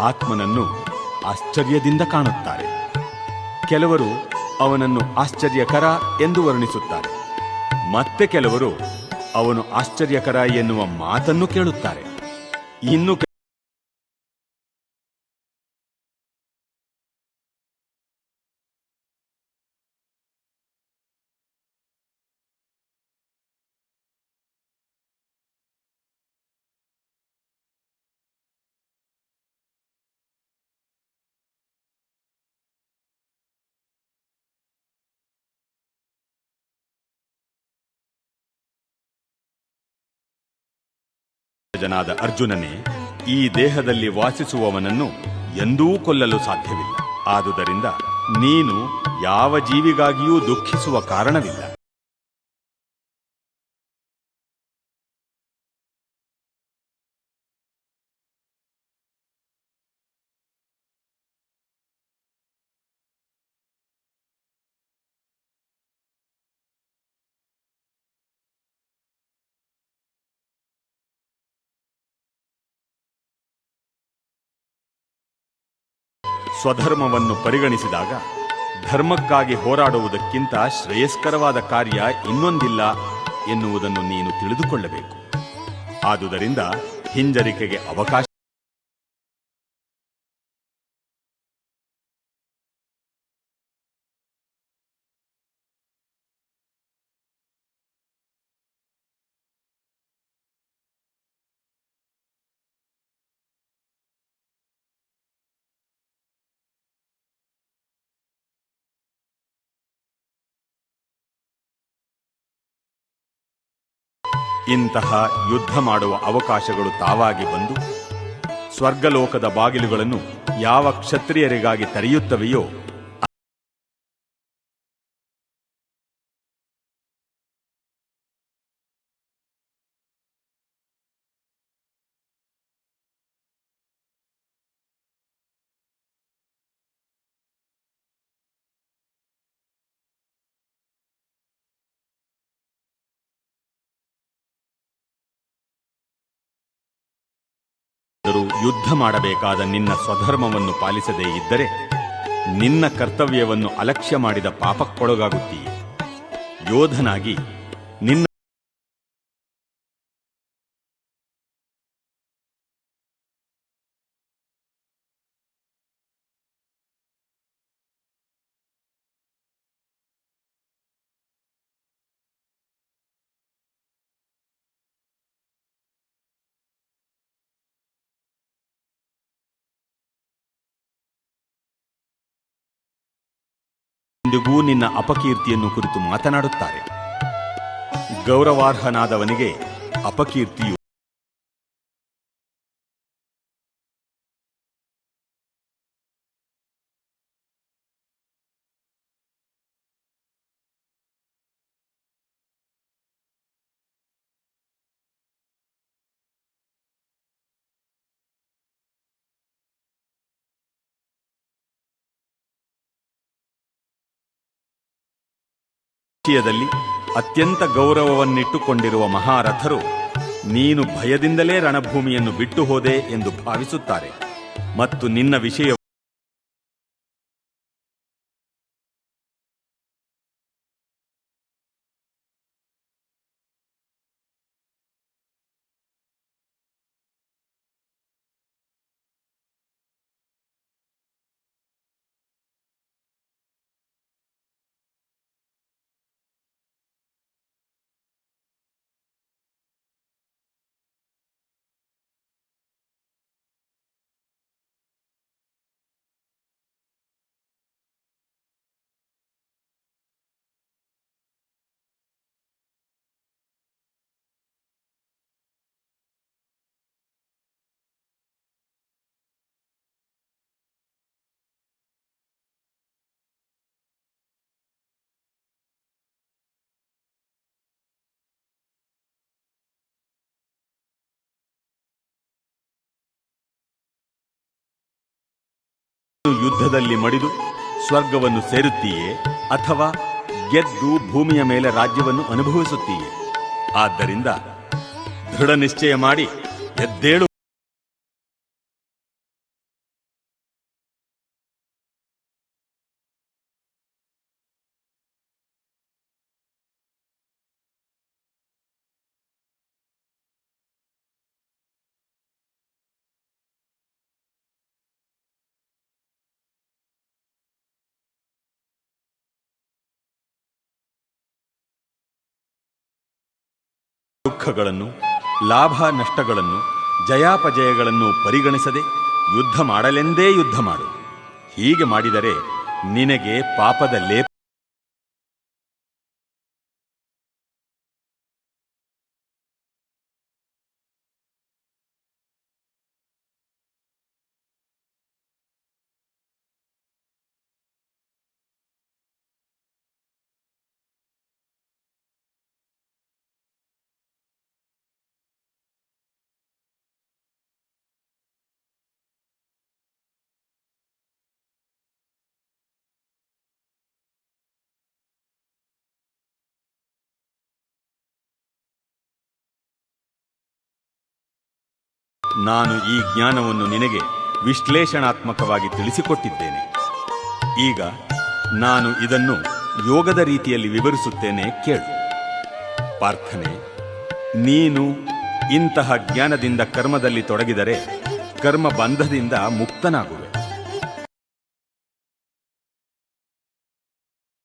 ಆತ್ಮನನ್ನು ಆಶ್ಚರ್ಯದಿಂದ ಕಾಣುತ್ತಾರೆ. ಕೆಲವರು ಅವನನ್ನು ಆಶ್ಚರ್ಯಕರ ಎಂದು ವರ್ಣಿಸುತ್ತಾರೆ. ಮತ್ತೆ ಕೆಲವರು ಅವನು ಆಶ್ಚರ್ಯಕರ ಎನ್ನುವ ಮಾತನ್ನು ಕೇಳುತ್ತಾರೆ. ಇನ್ನು ಜನನಾದ ಅರ್ಜುನನೇ ಈ ದೇಹದಲ್ಲಿ ವಾಸಿಸುವವನನ್ನು ಎಂದೂ ಕೊಲ್ಲಲು ಸಾಧ್ಯವಿಲ್ಲ. ಆದುದರಿಂದ ನೀನು ಯಾವ ಜೀವಿಗಾಗಿಯೂ ದುಃಖಿಸುವ ಕಾರಣವಿಲ್ಲ. ಸ್ವಧರ್ಮವನ್ನು ಪರಿಗಣಿಸಿದಾಗ ಧರ್ಮಕ್ಕಾಗಿ ಹೋರಾಡುವುದಕ್ಕಿಂತ ಶ್ರೇಯಸ್ಕರವಾದ ಕಾರ್ಯ ಇನ್ನೊಂದಿಲ್ಲ ಎನ್ನುವುದನ್ನು ನೀನು ತಿಳಿದುಕೊಳ್ಳಬೇಕು. ಆದುದರಿಂದ ಹಿಂಜರಿಕೆಗೆ ಅವಕಾಶ ಇಂತಹ ಯುದ್ಧ ಮಾಡುವ ಅವಕಾಶಗಳು ತಾವಾಗಿ ಬಂದು ಸ್ವರ್ಗಲೋಕದ ಬಾಗಿಲುಗಳನ್ನು ಯಾವ ಕ್ಷತ್ರಿಯರಿಗಾಗಿ ತೆರೆಯುತ್ತವೆಯೋ ಯುದ್ಧ ಮಾಡಬೇಕಾದ ನಿನ್ನ ಸ್ವಧರ್ಮವನ್ನು ಪಾಲಿಸದೇ ಇದ್ದರೆ ನಿನ್ನ ಕರ್ತವ್ಯವನ್ನು ಅಲಕ್ಷ್ಯ ಮಾಡಿದ ಪಾಪಕ್ಕೊಳಗಾಗುತ್ತೀಯ. ಯೋಧನಾಗಿ ನಿನ್ನ ಎಂದಿಗೂ ನಿನ್ನ ಅಪಕೀರ್ತಿಯನ್ನು ಕುರಿತು ಮಾತನಾಡುತ್ತಾರೆ. ಗೌರವಾರ್ಹನಾದವನಿಗೆ ಅಪಕೀರ್ತಿಯು ವಿಷಯದಲ್ಲಿ ಅತ್ಯಂತ ಗೌರವವನ್ನಿಟ್ಟುಕೊಂಡಿರುವ ಮಹಾರಥರು ನೀನು ಭಯದಿಂದಲೇ ರಣಭೂಮಿಯನ್ನು ಬಿಟ್ಟು ಹೋದೆ ಎಂದು ಭಾವಿಸುತ್ತಾರೆ. ಮತ್ತು ನಿನ್ನ ವಿಷಯ ಯುದ್ಧದಲ್ಲಿ ಮಡಿದು ಸ್ವರ್ಗವನ್ನು ಸೇರುತ್ತೀಯೇ ಅಥವಾ ಗೆದ್ದು ಭೂಮಿಯ ಮೇಲೆ ರಾಜ್ಯವನ್ನು ಅನುಭವಿಸುತ್ತೀಯೇ? ಆದ್ದರಿಂದ ದೃಢ ನಿಶ್ಚಯ ಮಾಡಿ ಎದ್ದೇಳು. ದುಃಖಗಳನ್ನು ಲಾಭ ನಷ್ಟಗಳನ್ನು ಜಯಾಪಜಯಗಳನ್ನು ಪರಿಗಣಿಸದೆ ಯುದ್ಧ ಮಾಡಲೆಂದೇ ಯುದ್ಧ ಮಾಡು. ಹೀಗೆ ಮಾಡಿದರೆ ನಿನಗೆ ಪಾಪದ ಲೇಪ ನಾನು ಈ ಜ್ಞಾನವನ್ನು ನಿನಗೆ ವಿಶ್ಲೇಷಣಾತ್ಮಕವಾಗಿ ತಿಳಿಸಿಕೊಟ್ಟಿದ್ದೇನೆ. ಈಗ ನಾನು ಇದನ್ನು ಯೋಗದ ರೀತಿಯಲ್ಲಿ ವಿವರಿಸುತ್ತೇನೆ ಕೇಳು. ಪಾರ್ಥನೆ, ನೀನು ಇಂತಹ ಜ್ಞಾನದಿಂದ ಕರ್ಮದಲ್ಲಿ ತೊಡಗಿದರೆ ಕರ್ಮ ಬಂಧದಿಂದ ಮುಕ್ತನಾಗುವೆ.